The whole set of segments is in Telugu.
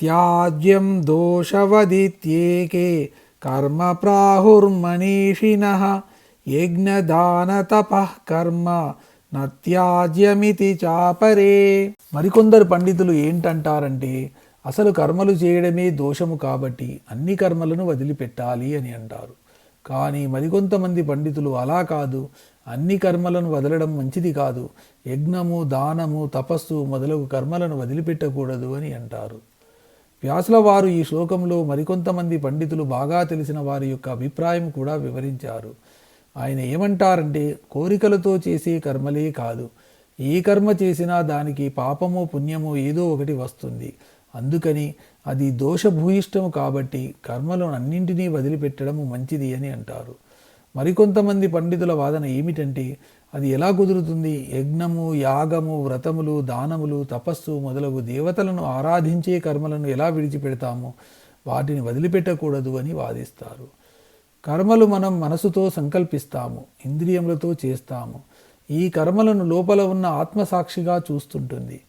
త్యాజ్యం దోషవదిత్యేకే కర్మ ప్రాహుర్మనీషిణ యజ్ఞదానతపః కర్మ నత్యాజ్యమితి చాపరే మరికొందరు పండితులు ఏంటంటారంటే అసలు కర్మలు చేయడమే దోషము కాబట్టి అన్ని కర్మలను వదిలిపెట్టాలి అని అంటారు. కానీ మరికొంతమంది పండితులు అలా కాదు. అన్ని కర్మలను వదలడం మంచిది కాదు. యజ్ఞము దానము తపస్సు మొదలగు కర్మలను వదిలిపెట్టకూడదు అని అంటారు. వ్యాసుల వారు ఈ శ్లోకంలో మరికొంతమంది పండితులు బాగా తెలిసిన వారి యొక్క అభిప్రాయం కూడా వివరించారు. ఆయన ఏమంటారంటే కోరికలతో చేసే కర్మలే కాదు. ఏ కర్మ చేసినా దానికి పాపమో పుణ్యమో ఏదో ఒకటి వస్తుంది. అందుకని అది దోషభూయిష్టము కాబట్టి కర్మలను అన్నింటినీ వదిలిపెట్టడము మంచిది అని అంటారు. మరికొంతమంది పండితుల వాదన ఏమిటంటే అది ఎలా కుదురుతుంది? యజ్ఞము యాగము వ్రతములు దానములు తపస్సు మొదలగు దేవతలను ఆరాధించే కర్మలను ఎలా విడిచిపెడతాము? వాటిని వదిలిపెట్టకూడదు అని వాదిస్తారు. కర్మలు మనం మనసుతో సంకల్పిస్తాము ఇంద్రియములతో చేస్తాము. ఈ కర్మలను లోపల ఉన్న ఆత్మసాక్షిగా చూస్తుంటుంది.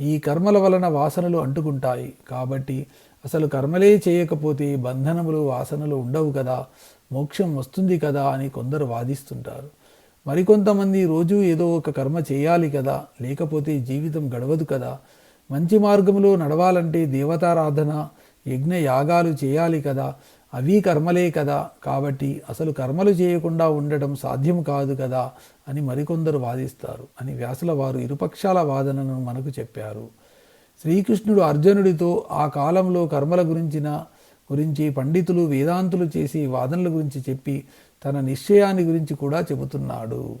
ఈ కర్మల వలన వాసనలు అంటుకుంటాయి. కాబట్టి అసలు కర్మలే చేయకపోతే బంధనములు వాసనలు ఉండవు కదా మోక్షం వస్తుంది కదా అని కొందరు వాదిస్తుంటారు. మరికొంతమంది రోజు ఏదో ఒక కర్మ చేయాలి కదా లేకపోతే జీవితం గడవదు కదా. మంచి మార్గంలో నడవాలంటే దేవతారాధన యజ్ఞ యాగాలు చేయాలి కదా అవి కర్మలే కదా. కాబట్టి అసలు కర్మలు చేయకుండా ఉండటం సాధ్యం కాదు కదా అని మరికొందరు వాదిస్తారు అని వ్యాసుల వారు ఇరుపక్షాల వాదనను మనకు చెప్పారు. శ్రీకృష్ణుడు అర్జునుడితో ఆ కాలంలో కర్మల గురించిన గురించి పండితులు వేదాంతులు చేసి వాదనల గురించి చెప్పి తన నిశ్చయాన్ని గురించి కూడా చెబుతున్నాడు.